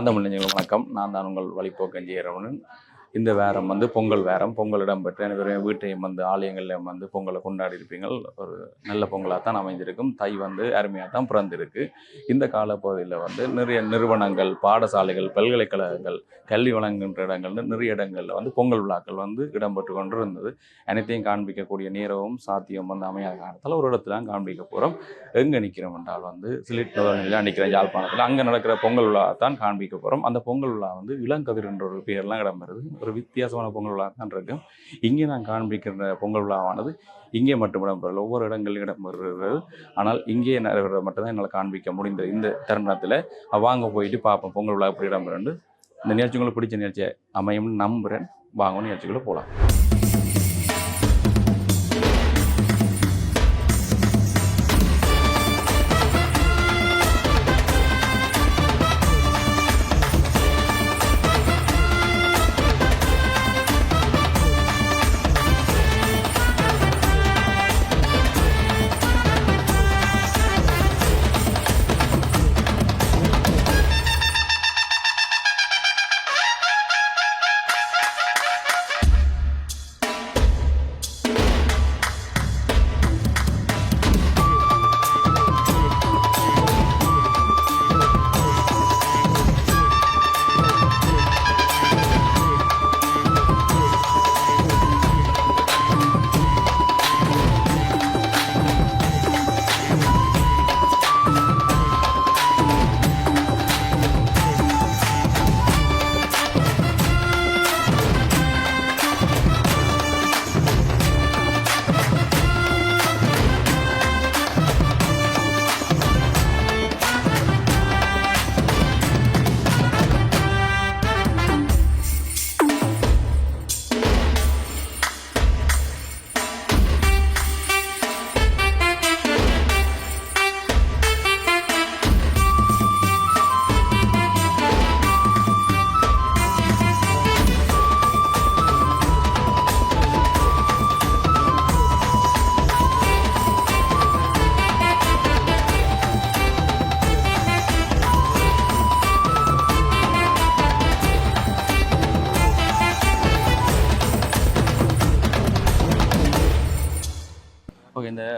காந்தமிழ் நெஞ்சங்கள் வணக்கம். நான் தான் உங்கள் வழிபோக்கஞ்சி ரமணன். இந்த வேரம் வந்து பொங்கல் வேரம். பொங்கல் இடம்பெற்று எனக்கு வீட்டையும் வந்து ஆலயங்கள்லையும் வந்து பொங்கலை கொண்டாடி இருப்பீங்கள் ஒரு நல்ல பொங்கலாக தான் அமைந்திருக்கும். தை வந்து அருமையாக தான் பிறந்திருக்கு. இந்த காலப்பகுதியில் வந்து நிறைய நிறுவனங்கள் பாடசாலைகள் பல்கலைக்கழகங்கள் கல்வி வழங்குகின்ற இடங்கள்னு நிறைய இடங்களில் வந்து பொங்கல் விழாக்கள் வந்து இடம்பெற்று கொண்டு இருந்தது அனைத்தையும் காண்பிக்கக்கூடிய நேரமும் சாத்தியம் வந்து அமையாத காரணத்தால் ஒரு இடத்துல காண்பிக்க போகிறோம் எங்கே நிற்கிறோம் என்றால் வந்து சிலிட் நிலையில் நிற்கிறேன் யாழ்ப்பாணத்தில் அங்கே நடக்கிற பொங்கல் விழா தான் காண்பிக்க போகிறோம் அந்த பொங்கல் விழா வந்து இளங்கதிர் என்ற ஒரு பேர்லாம் இடம்பெறுது. ஒரு வித்தியாசமான பொங்கல் விழா தான் இருக்கும் இங்கே நான் காண்பிக்கிற பொங்கல் விழாவானது இங்கே மட்டும் இடம்பெறல ஒவ்வொரு இடங்களிலும் இடம்பெறுகிறது. ஆனால் இங்கே நடைபெற மட்டும்தான் என்னால் காண்பிக்க முடிந்தது. இந்த தருணத்தில் வாங்க போயிட்டு பார்ப்போம் பொங்கல் விழா எப்படி இடம்பெறண்டு இந்த நிகழ்ச்சி உங்களுக்கு பிடிச்ச நிகழ்ச்சியை அமையும்னு நம்புகிறேன் வாங்கணும் நிகழ்ச்சிகளை போகலாம்.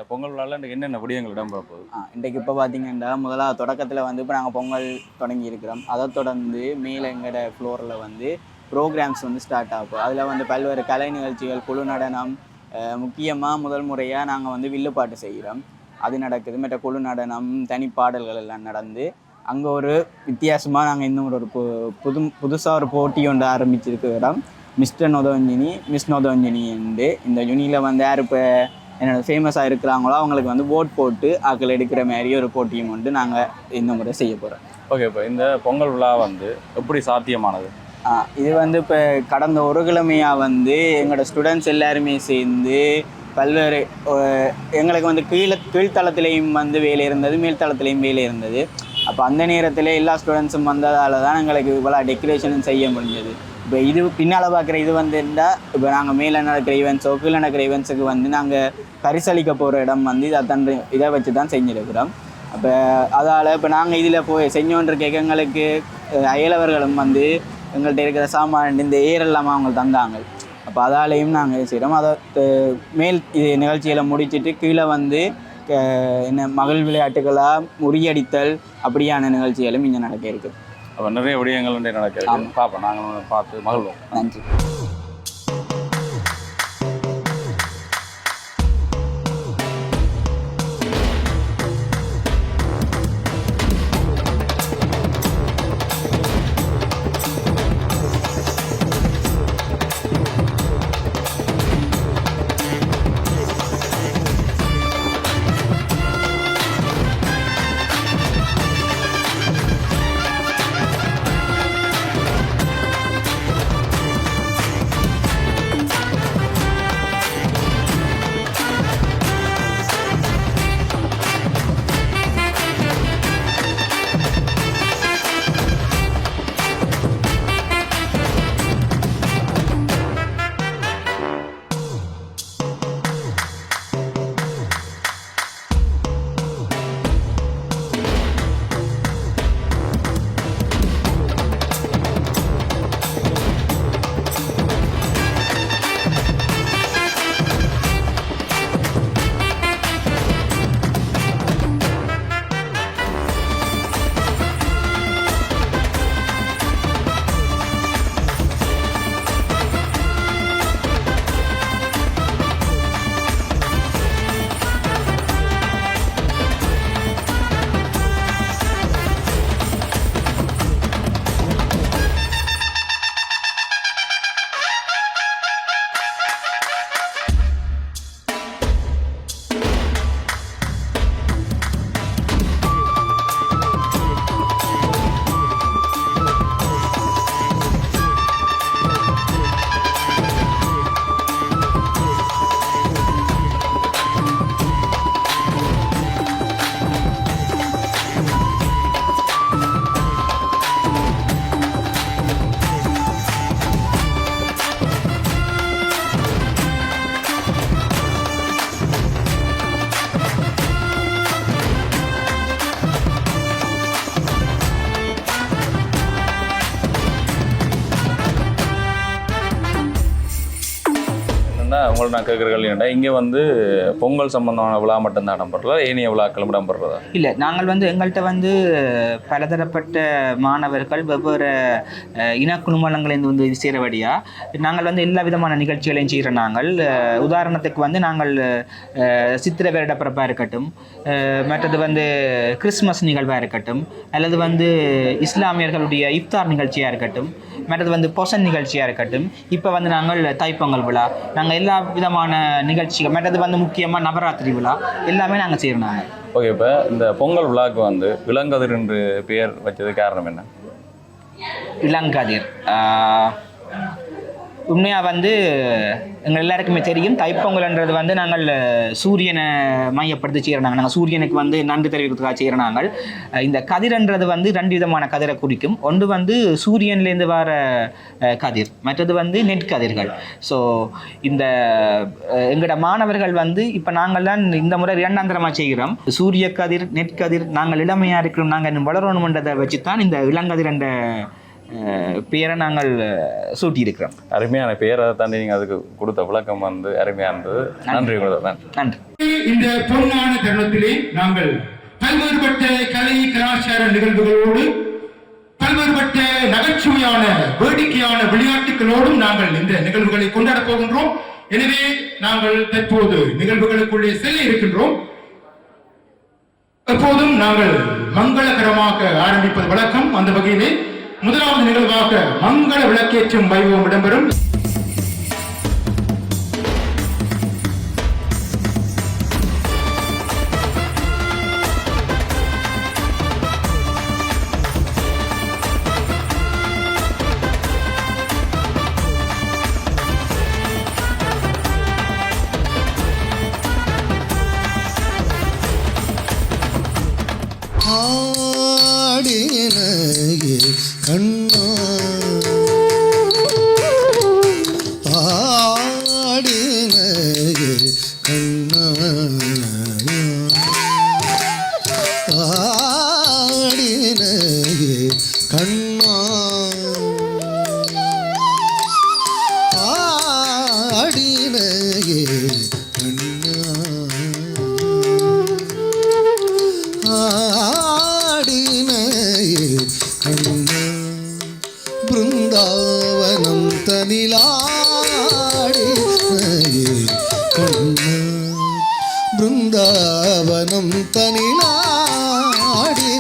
பொங்கல் விழாவில் என்னென்ன விடயங்கள் இடம்பெற போகுது ஆ, இன்றைக்கு இப்போ பார்த்தீங்கன்னா முதலாக தொடக்கத்தில் வந்து இப்போ நாங்கள் பொங்கல் தொடங்கி இருக்கிறோம். அதை தொடர்ந்து மேலே எங்கட ஃப்ளோரில் வந்து ப்ரோக்ராம்ஸ் வந்து ஸ்டார்ட் ஆகும். அதில் வந்து பல்வேறு கலை நிகழ்ச்சிகள் குழு நடனம் முக்கியமாக முதல் முறையாக நாங்கள் வந்து வில்லுப்பாட்டு செய்கிறோம். அது நடக்குது. மற்ற குழு நடனம் தனி பாடல்கள் எல்லாம் நடந்து அங்கே ஒரு வித்தியாசமாக நாங்கள் இன்னும் ஒரு பு- புது புதுசாக ஒரு போட்டி ஒன்று ஆரம்பிச்சிருக்கிறோம் மிஸ்டர் நொதவஞ்சினி மிஸ் நொதவஞ்சினி என்று இந்த யுனியில் வந்து யார் இப்போ என்னோட ஃபேமஸாக இருக்கிறாங்களோ அவங்களுக்கு வந்து ஓட் போட்டு ஆக்கள் எடுக்கிற மாதிரி ஒரு போட்டியும் வந்து நாங்கள் இந்த முறை செய்ய போகிறோம் ஓகே இப்போ இந்த பொங்கல் விழா வந்து எப்படி சாத்தியமானது? இது வந்து இப்போ கடந்த ஒரு கிழமையாக வந்து எங்களோட ஸ்டூடெண்ட்ஸ் எல்லாருமே சேர்ந்து பல்வேறு எங்களுக்கு வந்து கீழே கீழ்த்தளத்திலையும் வந்து வேலை இருந்தது மேல்தளத்திலையும் வேலை இருந்தது. அப்போ அந்த நேரத்தில் எல்லா ஸ்டூடெண்ட்ஸும் வந்ததால தான் எங்களுக்கு இவ்வளோ டெக்கரேஷனும் செய்ய முடிஞ்சது. இப்போ இது பின்னால் பார்க்குற இது வந்து இருந்தால் இப்போ நாங்கள் மேலே நடக்கிற ஈவெண்ட்ஸோ கீழே நடக்கிற ஈவெண்ட்ஸுக்கு வந்து நாங்கள் பரிசளிக்க போகிற இடம் வந்து இதை தன் இதை வச்சு தான் செஞ்சுருக்கிறோம். அப்போ அதால் இப்போ நாங்கள் இதில் போய் செஞ்சோன்றிருக்க எங்களுக்கு அயலவர்களும் வந்து எங்கள்கிட்ட இருக்கிற சாமான் இந்த ஏரெல்லாம் அவங்க தந்தாங்க. அப்போ அதாலேயும் நாங்கள் செய்கிறோம் அதை மேல் இது நிகழ்ச்சிகளை முடிச்சிட்டு கீழே வந்து என்ன மகள் விளையாட்டுகளாக முறியடித்தல் அப்படியான நிகழ்ச்சிகளும் இங்கே நடக்க இருக்குது அப்போ நிறைய விடயங்கள் நடக்கிறது பார்ப்போம் நாங்கள் பார்த்து மகிழ்வோம். நன்றி. உங்களை நான் என்ன இங்கே வந்து பொங்கல் சம்பந்தமான விழா மட்டும்தான் இடம்பெறல ஏனைய விழாக்களும் இடம்பெறதா இல்லை நாங்கள் வந்து எங்கள்கிட்ட வந்து பலதரப்பட்ட மாணவர்கள் வெவ்வேறு இனக்குழுமலங்களிலிருந்து வந்து சேரவடியாக நாங்கள் வந்து எல்லா விதமான நிகழ்ச்சிகளையும் செய்கிற நாங்கள். உதாரணத்துக்கு வந்து நாங்கள் சித்திர சித்திரை வருடப்பிறப்பாக இருக்கட்டும் மற்றது வந்து கிறிஸ்மஸ் நிகழ்வாக இருக்கட்டும் அல்லது வந்து இஸ்லாமியர்களுடைய இஃப்தார் நிகழ்ச்சியாக இருக்கட்டும் மற்றது வந்து பொசன் நிகழ்ச்சியாக இருக்கட்டும் இப்போ வந்து நாங்கள் தைப்பொங்கல் விழா நாங்கள் எல்லா விதமான நிகழ்ச்சிகள் மற்றது வந்து முக்கியமாக நவராத்திரி விழா எல்லாமே நாங்கள் செய்கிறோம் நாங்கள் ஓகே இப்போ இந்த பொங்கல் விழாக்கு வந்து இளங்கதிர் என்று பெயர் வச்சது காரணம் என்ன? இளங்கதிர் உண்மையாக வந்து எங்கள் எல்லாருக்குமே தெரியும். தைப்பொங்கல்ன்றது வந்து நாங்கள் சூரியனை மையப்படுத்தி செய்கிறோம் நாங்கள் சூரியனுக்கு வந்து நன்றி தெரிவிக்கிறதுக்காக செய்கிறோம் இந்த கதிர்ன்றது வந்து ரெண்டு விதமான கதிரை குறிக்கும். ஒன்று வந்து சூரியன்லேருந்து வர கதிர். மற்றது வந்து நெற்கதிர்கள் ஸோ இந்த எங்களோட மாணவர்கள் வந்து இப்போ நாங்கள் தான் இந்த முறை இரண்டாந்திரமாக செய்கிறோம். சூரிய கதிர் நெற்கதிர் நாங்கள் இளமையாக இருக்கிறோம் நாங்கள் இன்னும் வளரணுன்றதை வச்சு தான் இந்த இளங்கதிர் என்ற பெயரை நாங்கள் சூட்டியிருக்கிறோம். அருமையான பெயரை தாண்டி நீங்கள் அதுக்கு கொடுத்த விளக்கம் வந்து அருமையாக இருந்தது நன்றி உங்களுக்கு நன்றி. நன்றி. இந்த பொன்னான தருணத்திலே நாங்கள் பல்வேறுபட்ட கலை கலாச்சார நிகழ்வுகளோடு பல்வேறுபட்ட நகைச்சுவையான வேடிக்கையான விளையாட்டுகளோடும் நாங்கள் இந்த நிகழ்வுகளை கொண்டாடப் போகின்றோம். எனவே நாங்கள் தற்போது நிகழ்வுகளுக்குள்ளே செல்ல இருக்கின்றோம். எப்போதும் நாங்கள் மங்களகரமாக ஆரம்பிப்பது வழக்கம். அந்த வகையிலே முதலாவது நிகழ்வாக மங்கள விளக்கேற்றும் வைபவம் இடம்பெறும். തനം തനിലാടി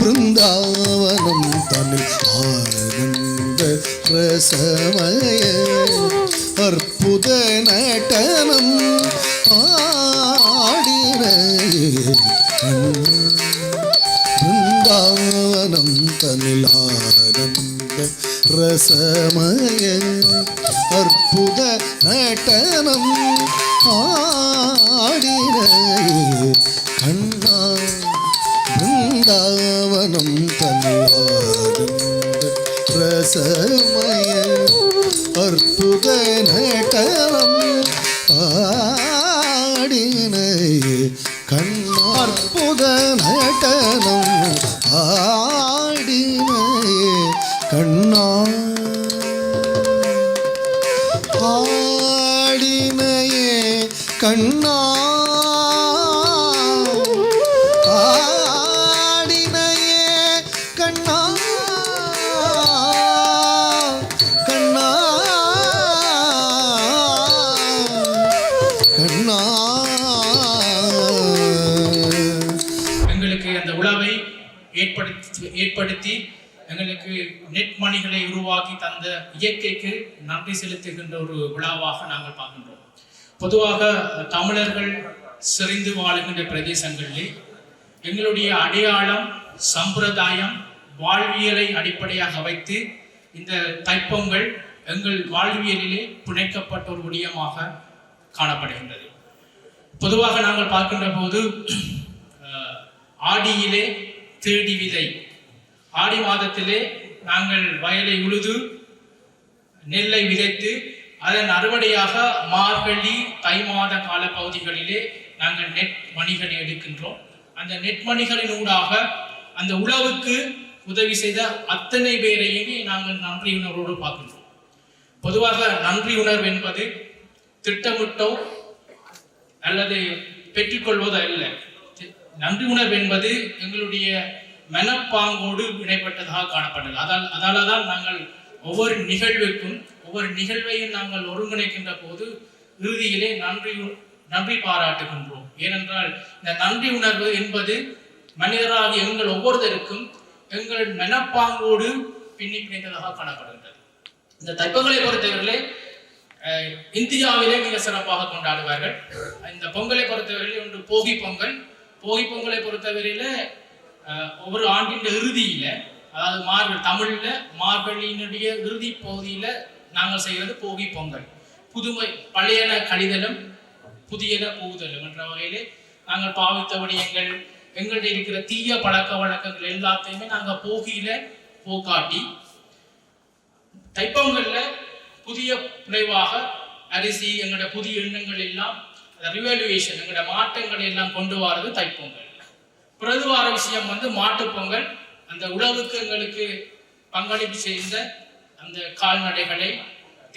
വൃന്ദാവനം തനി ആനന്ദ രസമയ. അർബുദ നടനം ആടി വൃന്ദാവനം തന്നിൽ ആനന്ദ രസമയ. കണ്ണ വൃന്ദാവനം തന്നുവാരുണ്ട് രസമയ അർപ്പുകനടം ஏற்படுத்தி எங்களுக்கு நெட் மணிகளை உருவாக்கி தந்த இயற்கைக்கு நன்றி செலுத்துகின்ற ஒரு விழாவாக நாங்கள் பார்க்கின்றோம். பொதுவாக தமிழர்கள் செறிந்து வாழுகின்ற பிரதேசங்களிலே எங்களுடைய அடையாளம் சம்பிரதாயம் வாழ்வியலை அடிப்படையாக வைத்து இந்த தைப்பொங்கல் எங்கள் வாழ்வியலிலே பிணைக்கப்பட்ட ஒரு விடயமாக காணப்படுகின்றது. பொதுவாக நாங்கள் பார்க்கின்ற போது ஆடியிலே தேடி விதை ஆடி மாதத்திலே நாங்கள் வயலை உழுது நெல்லை விதைத்து அதன் அறுவடையாக மார்கழி தை மாத கால பகுதிகளிலே நாங்கள் நெட் மணிகளை எடுக்கின்றோம். அந்த நெட் மணிகளின் ஊடாக அந்த உழவுக்கு உதவி செய்த அத்தனை பேரையுமே நாங்கள் நன்றியுணர்வோடு பார்க்கின்றோம். பொதுவாக நன்றி உணர்வு என்பது திட்டமிட்டோ அல்லது பெற்றுக்கொள்வதோ அல்ல. நன்றி உணர்வு என்பது எங்களுடைய மனப்பாங்கோடு இணைப்பட்டதாக காணப்பட்டது. அதால் அதால தான் நாங்கள் ஒவ்வொரு நிகழ்வுக்கும் ஒவ்வொரு நிகழ்வையும் நாங்கள் ஒருங்கிணைக்கின்ற போது இறுதியிலே நன்றி நன்றி பாராட்டுகின்றோம். ஏனென்றால் இந்த நன்றி உணர்வு என்பது மனிதராகிய எங்கள் ஒவ்வொருத்தருக்கும் எங்கள் மனப்பாங்கோடு பின்னி பிணைந்ததாக காணப்படுகின்றது. இந்த தைப்பங்களை பொறுத்தவரையிலே இந்தியாவிலே மிக சிறப்பாக கொண்டாடுவார்கள். இந்த பொங்கலை பொறுத்தவரையிலே ஒன்று போகி பொங்கல். போகி பொங்கலை பொறுத்தவரையில ஒவ்வொரு ஆண்டின் இறுதியில் அதாவது மார்கழி தமிழில் மார்கழியினுடைய இறுதி பகுதியில நாங்கள் செய்கிறது போகி பொங்கல். புதுமை பழையன கழிதலும் புதியன புகுதலும் என்ற வகையிலே நாங்கள் பாவித்த விடயங்கள் எங்கள்கிட்ட இருக்கிற தீய பழக்க வழக்கங்கள் எல்லாத்தையுமே நாங்கள் போகியில போக்காட்டி தைப்பொங்கல்ல புதிய விளைவாக அரிசி எங்களோட புதிய எண்ணங்கள் எல்லாம் ரிவல்யூஷன் எங்களோட மாற்றங்களை எல்லாம் கொண்டு வரது தைப்பொங்கல். பிரதுவார விஷயம் வந்து மாட்டுப்பொங்கல் அந்த உழவுக்கு எங்களுக்கு பங்களிப்பு செய்த அந்த கால்நடைகளை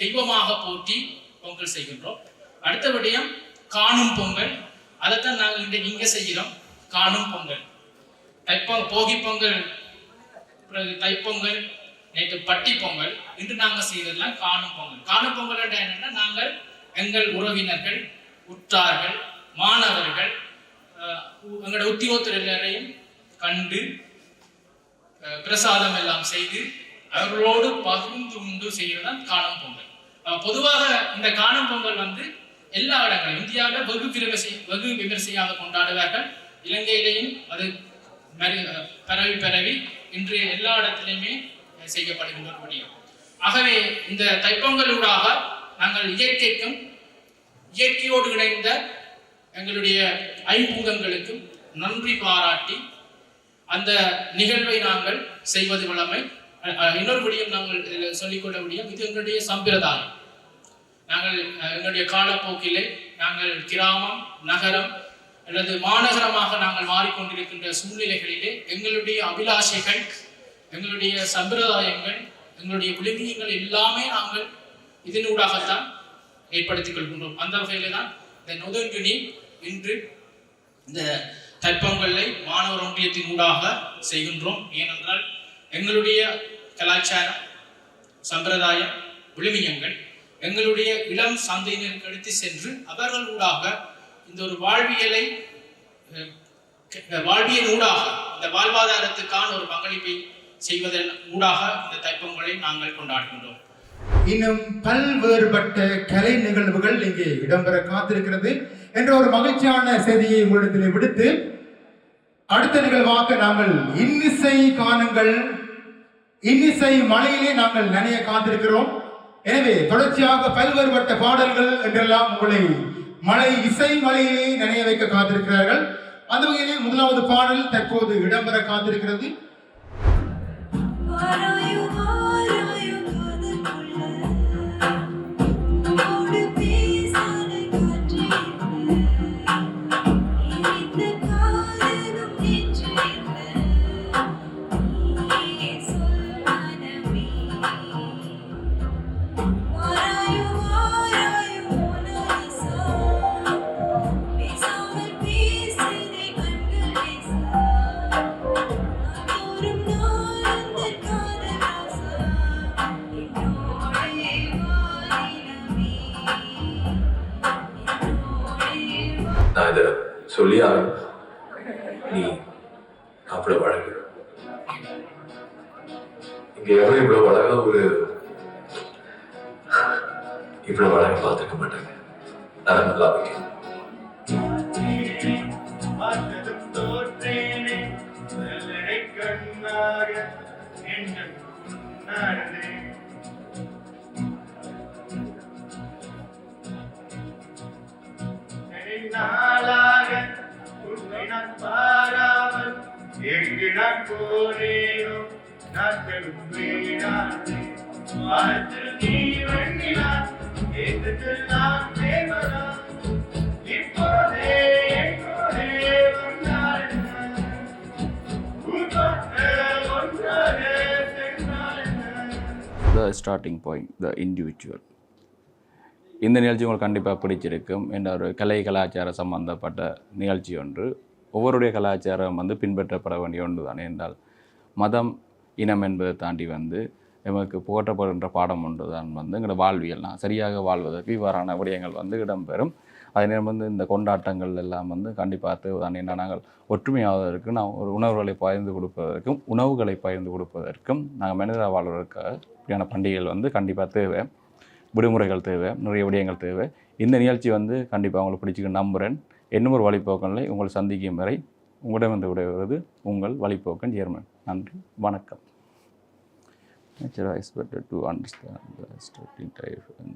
தெய்வமாக போட்டி பொங்கல் செய்கின்றோம். அடுத்தபடியும் காணும் பொங்கல். அதைத்தான் நாங்கள் இன்றைக்கு இங்கே செய்கிறோம். காணும் பொங்கல். தைப்பொ போகி பொங்கல் பிறகு தைப்பொங்கல் நேற்று பட்டி பொங்கல். இன்று நாங்கள் செய்ததெல்லாம் காணும் பொங்கல். காணும் பொங்கல் என்றால் என்னன்னா நாங்கள் எங்கள் உறவினர்கள் உற்றார்கள் மாணவர்கள் எங்களோட உத்தியோகத்தர் எல்லாரையும் கண்டு பிரசாதம் எல்லாம் செய்து அவர்களோடு பகிர்ந்து உண்டு செய்கிறதான் காணும் பொங்கல். பொதுவாக இந்த காணும் பொங்கல் வந்து எல்லா இடங்களும் இந்தியாவில் வெகு விமர்சை வெகு விமர்சையாக கொண்டாடுவார்கள். இலங்கையிலேயும் அது பரவி பரவி இன்று எல்லா இடத்திலையுமே செய்யப்படுகின்ற முடியும் ஆகவே இந்த தைப்பொங்கலூடாக நாங்கள் இயற்கைக்கும் இயற்கையோடு இணைந்த எங்களுடைய ஐம்பூதங்களுக்கும் நன்றி பாராட்டி அந்த நிகழ்வை நாங்கள் செய்வது வளமை இன்னொரு விடயம் நாங்கள் இதில் சொல்லிக்கொள்ள முடியும் இது எங்களுடைய சம்பிரதாயம். நாங்கள் எங்களுடைய காலப்போக்கிலே நாங்கள் கிராமம் நகரம் அல்லது மாநகரமாக நாங்கள் மாறிக்கொண்டிருக்கின்ற சூழ்நிலைகளிலே எங்களுடைய அபிலாஷைகள் எங்களுடைய சம்பிரதாயங்கள் எங்களுடைய விழுமியங்கள் எல்லாமே நாங்கள் இதனூடாகத்தான் ஏற்படுத்திக் கொள்கின்றோம். அந்த வகையில தான் இந்த நொதன்குனி இன்று இந்த தைப்பொங்கலை மாணவர் ஒன்றியத்தின் ஊடாக செய்கின்றோம். ஏனென்றால் எங்களுடைய கலாச்சாரம் சம்பிரதாயம் விழுமியங்கள் எங்களுடைய இளம் சந்தையினருக்கு எடுத்து சென்று அவர்கள் ஊடாக இந்த ஒரு வாழ்வியலை வாழ்வியல் ஊடாக இந்த வாழ்வாதாரத்துக்கான ஒரு பங்களிப்பை செய்வதன் ஊடாக இந்த தைப்பொங்கலை நாங்கள் கொண்டாடுகின்றோம். இன்னும் பல்வேறுபட்ட கலை நிகழ்வுகள் இங்கே இடம்பெற காத்திருக்கிறது. என்ற ஒரு மகிழ்ச்சியான செய்தியை உங்களிடத்தில் விடுத்து அடுத்த நிகழ்வாக நாங்கள் இன்னிசை காணுங்கள். இன்னிசை மலையிலே நாங்கள் நனைய காத்திருக்கிறோம். எனவே தொடர்ச்சியாக பல்வேறுபட்ட பாடல்கள் என்றெல்லாம் உங்களை மலை இசை மலையிலே நனைய வைக்க காத்திருக்கிறார்கள். அந்த வகையிலே முதலாவது பாடல் தற்போது இடம்பெற காத்திருக்கிறது. சொல்லி நீ அப்படி வழங்கு இங்க யாரும் இவ்வளவு அழகா ஒரு இவ்வளவு அழகா பார்த்துக்க மாட்டாங்க. நான் நல்லா வைக்கிறேன் பார்த்ததும் தோற்றேனே கண்ணாக நெஞ்சம் நாட்களும் நீ வெண்ணிலா இப்போதே எங்கோடே வந்தாள் ஒன்றாக the starting point the individual இந்த நிகழ்ச்சி உங்களுக்கு கண்டிப்பாக பிடிச்சிருக்கும். என்ற ஒரு கலை கலாச்சார சம்பந்தப்பட்ட நிகழ்ச்சி ஒன்று. ஒவ்வொருடைய கலாச்சாரம் வந்து பின்பற்றப்பட வேண்டிய ஒன்று தானே என்றால் மதம் இனம் என்பதை தாண்டி வந்து எமக்கு புகட்டப்படுகின்ற பாடம் ஒன்று தான் வந்து எங்களோட வாழ்வியல். சரியாக வாழ்வதற்கு இவ்வாறான விடயங்கள் வந்து இடம்பெறும். அதே நேரம் வந்து இந்த கொண்டாட்டங்கள் எல்லாம் வந்து கண்டிப்பாக தான் என்ன நாங்கள் ஒற்றுமையாவதற்கு நான் ஒரு உணர்வுகளை பகிர்ந்து கொடுப்பதற்கும் உணவுகளை பகிர்ந்து கொடுப்பதற்கும் நாங்கள் மனிதராக வாழ்வதற்காக இப்படியான பண்டிகைகள் வந்து கண்டிப்பாக தேவை. விடுமுறைகள் தேவை நிறைய விடயங்கள் தேவை. இந்த நிகழ்ச்சி வந்து கண்டிப்பாக உங்களுக்கு பிடிச்சிக்க நம்புகிறேன் இன்னும் ஒரு வழிபோக்கங்களை உங்கள் சந்திக்கும் வரை உங்களிடம் வந்து விடைபெறுவது உங்கள் வழிபோக்கன் ஜெர்மன். நன்றி வணக்கம். Nature is better to understand the starting type and